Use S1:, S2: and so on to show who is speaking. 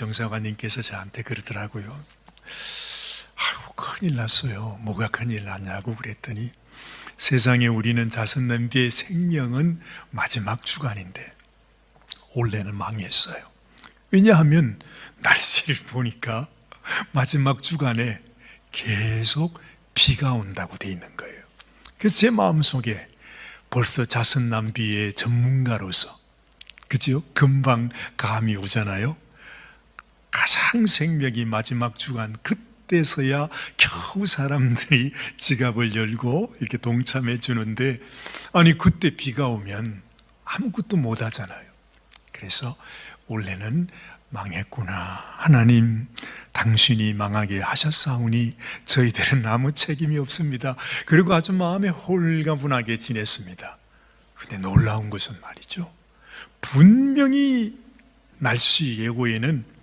S1: 정사관님께서 저한테 그러더라고요. 아이고 큰일 났어요. 뭐가 큰일 났냐고 그랬더니 세상에 우리는 자선 냄비의 생명은 마지막 주간인데 올해는 망했어요. 왜냐하면 날씨를 보니까 마지막 주간에 계속 비가 온다고 돼 있는 거예요. 그래서 제 마음속에 벌써 자선 낭비의 전문가로서 그죠? 금방 감이 오잖아요. 가장 생명이 마지막 주간 그때서야 겨우 사람들이 지갑을 열고 이렇게 동참해 주는데 아니 그때 비가 오면 아무것도 못 하잖아요. 그래서 원래는 망했구나. 하나님, 당신이 망하게 하셨사오니 저희들은 아무 책임이 없습니다. 그리고 아주 마음에 홀가분하게 지냈습니다. 근데 놀라운 것은 말이죠. 분명히 날씨 예고에는